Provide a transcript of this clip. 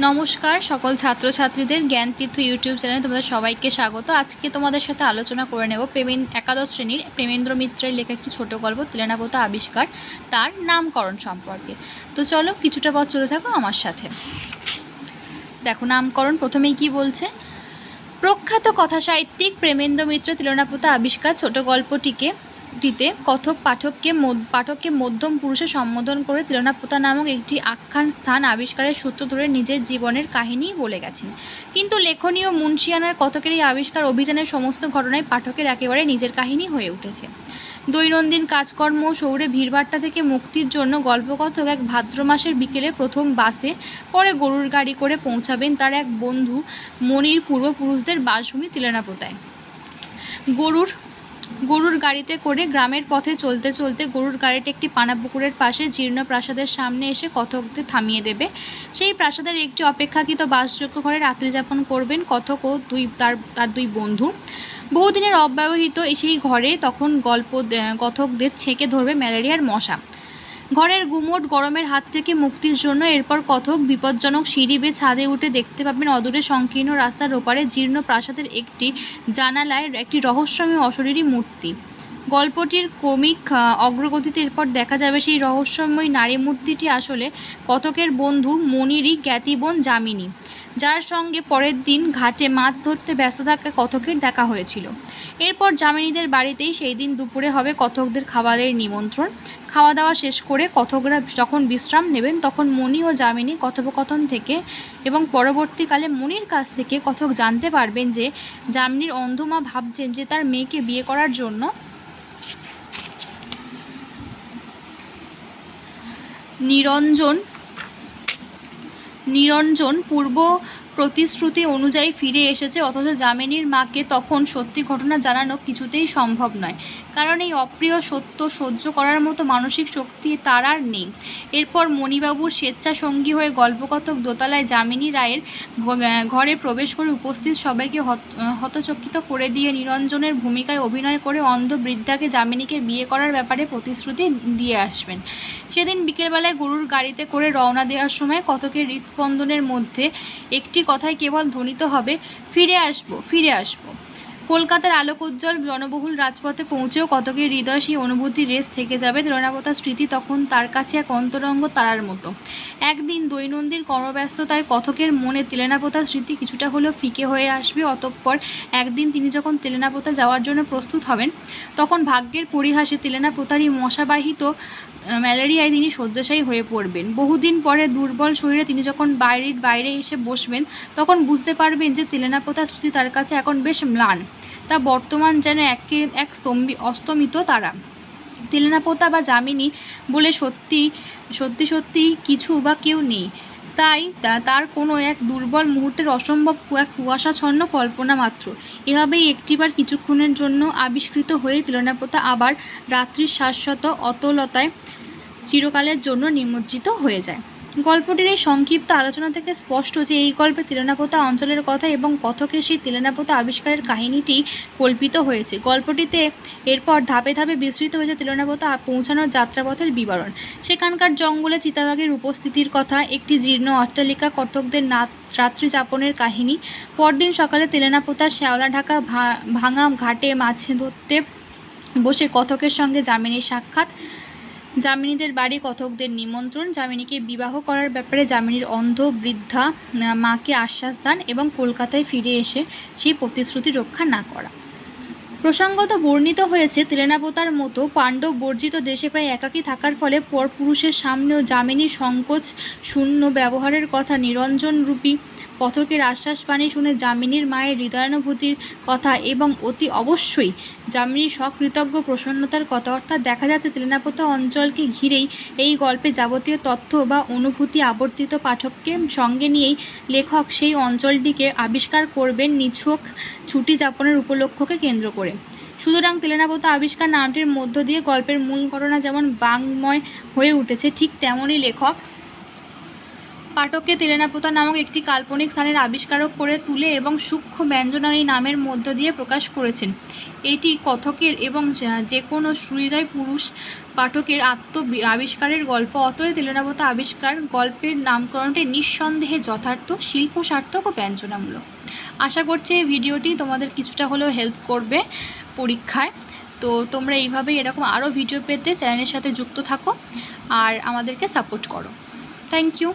নমস্কার, সকল ছাত্রছাত্রীদের জ্ঞান তীর্থ ইউটিউব চ্যানেলে তোমাদের সবাইকে স্বাগত। আজকে তোমাদের সাথে আলোচনা করে নেব প্রেমেন, একাদশ শ্রেণির প্রেমেন্দ্র মিত্রের লেখা একটি ছোট গল্প তিলেনাপোতা আবিষ্কার, তার নামকরণ সম্পর্কে। তো চলো কিছুটা পথ চলে থাকো আমার সাথে। দেখো, নামকরণ প্রথমেই কি বলছে? প্রখ্যাত কথা সাহিত্যিক প্রেমেন্দ্র মিত্র তিলনাপোতা আবিষ্কার ছোট গল্পটিকে টিতে কথক পাঠককে পাঠককে মধ্যম পুরুষে সম্বোধন করে তিলনাপোতা নামক একটি আখ্যান স্থান আবিষ্কারের সূত্র ধরে নিজের জীবনের কাহিনী বলে গেছেন। কিন্তু লেখনীয় মুন্সিয়ানার কতকের এই আবিষ্কার অভিযানের সমস্ত ঘটনায় পাঠকের একেবারে নিজের কাহিনী হয়ে উঠেছে। দৈনন্দিন কাজকর্ম শহরে ভিড়ভাট্টা থেকে মুক্তির জন্য গল্পকথক এক ভাদ্র মাসের বিকেলে প্রথম বাসে পরে গরুর গাড়ি করে পৌঁছাবেন তার এক বন্ধু মনির পূর্বপুরুষদের বাসভূমি তিলেনাপোতায়। গরুর গরুর গাড়িতে করে গ্রামের পথে চলতে চলতে গরুর গাড়িটি একটি পানাপুকুরের পাশে জীর্ণ প্রাসাদের সামনে এসে কথকদের থামিয়ে দেবে। সেই প্রাসাদের একটি অপেক্ষাকৃত বাসযোগ্য ঘরে রাত্রি যাপন করবেন কথক ও দুই তার তার দুই বন্ধু। বহুদিনের অব্যবহৃত সেই ঘরে তখন গল্প কথকদের ছেঁকে ধরবে ম্যালেরিয়ার মশা। ঘরের গুমোট গরমের হাত থেকে মুক্তির জন্য এরপর কথক বিপজ্জনক সিঁড়ি বেয়ে ছাদে উঠে দেখতে পাবেন অদূরে সংকীর্ণ রাস্তার ওপারে জীর্ণ প্রাসাদের একটি জানালায় একটি রহস্যময় অশরীরী মূর্তি। গল্পটির ক্রমিক অগ্রগতিতে এরপর দেখা যাবে সেই রহস্যময় নারী মূর্তিটি আসলে কতকের বন্ধু মনিরই জ্ঞাতিবোন যামিনী, যার সঙ্গে পরের দিন ঘাটে মাছ ধরতে ব্যস্ত থাকা কতকের দেখা হয়েছিল। এরপর যামিনীদের বাড়িতেই সেই দিন দুপুরে হবে কতকদের খাবারের নিমন্ত্রণ। খাওয়া দাওয়া শেষ করে কথকরা যখন বিশ্রাম নেবেন, তখন মণি ও যামিনী কথোপকথন থেকে এবং পরবর্তীকালে মনির কাছ থেকে কথক জানতে পারবেন যে যামিনীর অন্ধমা ভাবছেন যে তার মেয়েকে বিয়ে করার জন্য নিরঞ্জন নিরঞ্জন পূর্ব প্রতিশ্রুতি অনুযায়ী ফিরে এসেছে, অথচ যামিনীর মাকে তখন সত্যি ঘটনা জানানো কিছুতেই সম্ভব নয়। কারণ এই অপ্রিয় সত্য সহ্য করার মতো মানসিক শক্তি তার আর নেই। এরপর মণিবাবুর স্বেচ্ছাসঙ্গী হয়ে গল্পকথক দোতলায় যামিনী রায়ের ঘরে প্রবেশ করে উপস্থিত সবাইকে হত- হতচকিত করে দিয়ে নিরঞ্জনের ভূমিকায় অভিনয় করে অন্ধ বৃদ্ধাকে যামিনীকে বিয়ে করার ব্যাপারে প্রতিশ্রুতি দিয়ে আসবেন। সেদিন বিকেলবেলায় গরুর গাড়িতে করে রওনা দেওয়ার সময় কতকের হৃদস্পন্দনের মধ্যে একটি কথাই কেবল ধ্বনিত হবে, ফিরে আসব ফিরে আসব। কলকাতার আলোকোজ্জ্বল জনবহুল রাজপথে পৌঁছেও কতকের হৃদয় সেই অনুভূতির রেস থেকে যাবে ত্রণাবতার স্মৃতি তখন তার কাছে এক অন্তরঙ্গ তারার মতো। একদিন দৈনন্দিন কর্মব্যস্ততায় কথকের মনে তেলেনাপোতার স্মৃতি কিছুটা হলেও ফিকে হয়ে আসবে, অতঃপর একদিন তিনি যখন তিলেনাপোতা যাওয়ার জন্য প্রস্তুত হবেন, তখন ভাগ্যের পরিহাসে তেলেনাপোতারই মশাবাহিত ম্যালেরিয়ায় তিনি শয্যাশায়ী হয়ে পড়বেন। বহুদিন পরে দুর্বল শরীরে তিনি যখন বাইরের বাইরে এসে বসবেন, তখন বুঝতে পারবেন যে তিলেনাপোতার স্মৃতি তার কাছে এখন বেশ ম্লান। তা বর্তমান যেন একে, এক স্তম্ভি, অস্তমিত তারা। তেলেনাপোতা বা যামিনী বলে সত্যি সত্যি সত্যি কিছু বা কেউ নেই। তাই তার কোনো এক দুর্বল মুহূর্তের অসম্ভব এক কুয়াশাচ্ছন্ন কল্পনা মাত্র। এভাবেই একটিবার কিছুক্ষণের জন্য আবিষ্কৃত হয়ে তিলনাপোতা আবার রাত্রির শাশ্বত অতলতায় চিরকালের জন্য নিমজ্জিত হয়ে যায়। গল্পটির এই সংক্ষিপ্ত আলোচনা থেকে স্পষ্ট যে এই গল্পে তিলেনাপোতা অঞ্চলের কথা এবং কথকের সেই তিলেনাপোতা আবিষ্কারের কাহিনীটি কল্পিত হয়েছে। গল্পটিতে এরপর ধাপে ধাপে বিস্তৃত হয়েছে তিলনাপোতা পৌঁছানোর যাত্রাপথের বিবরণ। সেখানকার জঙ্গলে চিতাবাঘের উপস্থিতির কথা, একটি জীর্ণ অট্টালিকা কর্তকদের নাত, রাত্রি যাপনের কাহিনী, পরদিন সকালে তেলেনাপোতার শ্যাওলা ঢাকা ভাঙা ঘাটে মাছ ধরতে বসে কথকের সঙ্গে যামিনীর সাক্ষাৎ যামিনীদের বাড়ি কথকদের নিমন্ত্রণ? যামিনীকে বিবাহ করার ব্যাপারে যামিনীর অন্ধ বৃদ্ধা মাকে আশ্বাস দান এবং কলকাতায় ফিরে এসে সেই প্রতিশ্রুতি রক্ষা না করা। প্রসঙ্গত বর্ণিত হয়েছে তিলেনাপোতার মতো পাণ্ডব বর্জিত দেশে প্রায় একাকী থাকার ফলে পরপুরুষের সামনেও যামিনীর সংকোচ, শূন্য ব্যবহারের কথা নিরঞ্জন রূপী কথকের আশ্বাস বাণী শুনে যামিনীর মায়ের হৃদয়ানুভূতির কথা এবং অতি অবশ্যই যামিনীর সকৃতজ্ঞ প্রসন্নতার কথা, অর্থাৎ দেখা যাচ্ছে তিলেনাপোতা অঞ্চলকে ঘিরেই এই গল্পে যাবতীয় তথ্য বা অনুভূতি আবর্তিত পাঠককে সঙ্গে নিয়েই লেখক সেই অঞ্চলটিকে আবিষ্কার করবেন নিছক ছুটি যাপনের উপলক্ষকে কেন্দ্র করে। সুতরাং তেলেনাপোতা আবিষ্কার নামটির মধ্য দিয়ে গল্পের মূল ঘটনা যেমন বাংময় হয়ে উঠেছে, ঠিক তেমনই লেখক পাঠককে তেলেনাপোতা নামক একটি কাল্পনিক স্থানের আবিষ্কারক করে তুলে এবং সূক্ষ্ম ব্যঞ্জনা এই নামের মধ্য দিয়ে প্রকাশ করেছেন। এটি কথকের এবং যে কোনো সুহৃদয় পুরুষ পাঠকের আত্ম আবিষ্কারের গল্প। অতএব তেলেনাপোতা আবিষ্কার গল্পের নামকরণটি নিঃসন্দেহে যথার্থ শিল্প সার্থক ও ব্যঞ্জনামূলক। আশা করছি এই ভিডিওটি তোমাদের কিছুটা হলেও হেল্প করবে পরীক্ষায়। তো তোমরা এইভাবেই এরকম আরও ভিডিও পেতে চ্যানেলের সাথে যুক্ত থাকো আর আমাদেরকে সাপোর্ট করো। Thank you.